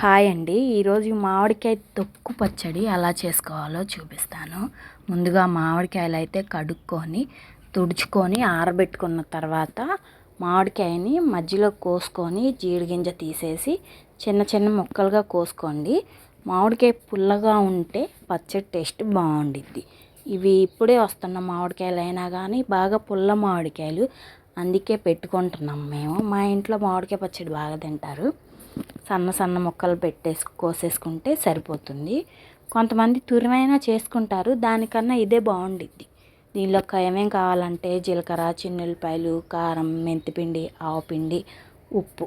Hi అండి. ఈరోజు మామిడికాయ తొక్కు పచ్చడి ఎలా చేసుకోవాలో చూపిస్తాను. ముందుగా మామిడికాయలు అయితే కడుక్కొని తుడుచుకొని ఆరబెట్టుకున్న తర్వాత మామిడికాయని మధ్యలో కోసుకొని జీడిగింజ తీసేసి చిన్న చిన్న ముక్కలుగా కోసుకోండి. మామిడికాయ పుల్లగా ఉంటే పచ్చడి టేస్ట్ బాగుండిద్ది. ఇవి ఇప్పుడే వస్తున్న మామిడికాయలు అయినా కానీ బాగా పుల్ల మామిడికాయలు. అందుకే పెట్టుకుంటున్నాం మేము. మా ఇంట్లో మామిడికాయ పచ్చడి బాగా తింటారు. సన్న సన్న ముక్కలు పెట్టేసి కోసేసుకుంటే సరిపోతుంది. కొంతమంది తురిమైనా చేసుకుంటారు దానికన్నా ఇదే బాగుండిద్ది. దీనిలో ఏమేం కావాలంటే జీలకర్ర చిన్నులపాయలు కారం మెంతిపిండి ఆవపిండి ఉప్పు.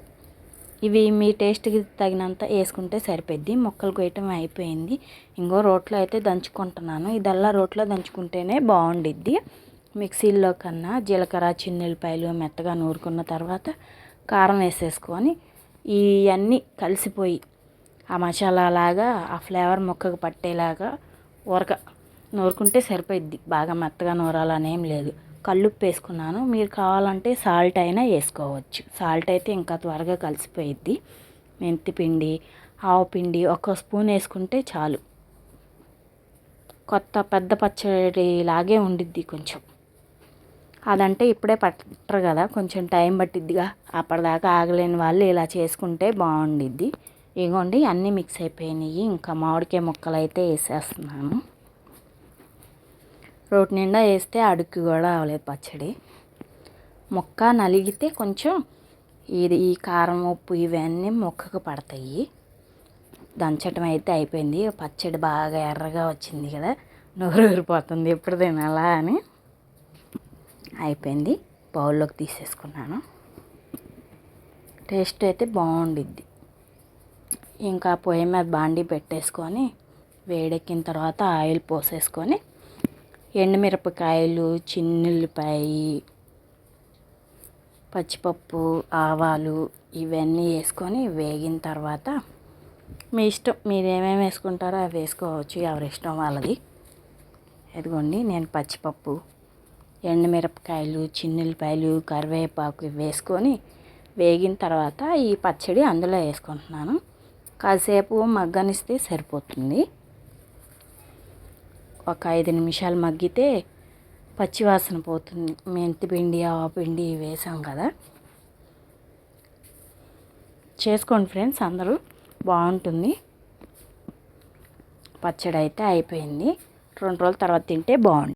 ఇవి మీ టేస్ట్కి తగినంత వేసుకుంటే సరిపోద్ది. ముక్కలు కొయ్యటం అయిపోయింది. ఇంకో రోట్లో అయితే దంచుకుంటున్నాను. ఇదల్లా రోట్లో దంచుకుంటేనే బాగుండిద్ది. మిక్సీలో కన్నా జీలకర్ర చిన్నులపాయలు మెత్తగా నూరుకున్న తర్వాత కారం వేసేసుకొని ఇవన్నీ కలిసిపోయి ఆ మసాలా లాగా ఆ ఫ్లేవర్ ముక్కకు పట్టేలాగా ఉరక నూరుకుంటే సరిపోయిద్ది. బాగా మెత్తగా నూరాలనేం లేదు. కల్లుప్పు వేసుకున్నాను. మీరు కావాలంటే సాల్ట్ అయినా వేసుకోవచ్చు. సాల్ట్ అయితే ఇంకా త్వరగా కలిసిపోయిద్ది. మెంతి పిండి ఆవు పిండి ఒక స్పూన్ వేసుకుంటే చాలు. కొత్త పెద్ద పచ్చడి లాగే ఉండిద్ది కొంచెం. అదంటే ఇప్పుడే పట్టరు కదా కొంచెం టైం పట్టిద్దిగా. అప్పటిదాకా ఆగలేని వాళ్ళు ఇలా చేసుకుంటే బాగుండిద్ది. ఇగోండి అన్నీ మిక్స్ అయిపోయినాయి. ఇంకా మామిడికాయ ముక్కలు అయితే వేసేస్తున్నాను. రోటి నిండా వేస్తే అడుక్కి కూడా అవ్వలేదు పచ్చడి. ముక్క నలిగితే కొంచెం ఇది ఈ కారం ఉప్పు ఇవన్నీ మొక్కకు పడతాయి. దంచటం అయితే అయిపోయింది. పచ్చడి బాగా ఎర్రగా వచ్చింది కదా నోరు ఊరిపోతుంది ఎప్పుడు తినాలా అని. అయిపోయింది. బౌల్లోకి తీసేసుకున్నాను. టేస్ట్ అయితే బాగుండిద్ది. ఇంకా పొయ్యి మీద బాండి పెట్టేసుకొని వేడెక్కిన తర్వాత ఆయిల్ పోసేసుకొని ఎండుమిరపకాయలు చిన్నుల్లిపాయి పచ్చిపప్పు ఆవాలు ఇవన్నీ వేసుకొని వేగిన తర్వాత మీ ఇష్టం మీరు ఏమేమి వేసుకుంటారో అవి వేసుకోవచ్చు. ఎవరి ఇష్టం వాళ్ళది. ఎదిగోండి నేను పచ్చిపప్పు ఎండుమిరపకాయలు చిన్నులపాయలు కరివేపాకు వేసుకొని వేగిన తర్వాత ఈ పచ్చడి అందులో వేసుకుంటున్నాను. కాసేపు మగ్గనిస్తే సరిపోతుంది. ఒక ఐదు నిమిషాలు మగ్గితే పచ్చివాసన పోతుంది. మెంతి పిండి పిండి వేసాం కదా. చేసుకోండి ఫ్రెండ్స్ అందరూ బాగుంటుంది. పచ్చడి అయితే అయిపోయింది. రెండు రోజుల తర్వాత తింటే బాగుంటుంది.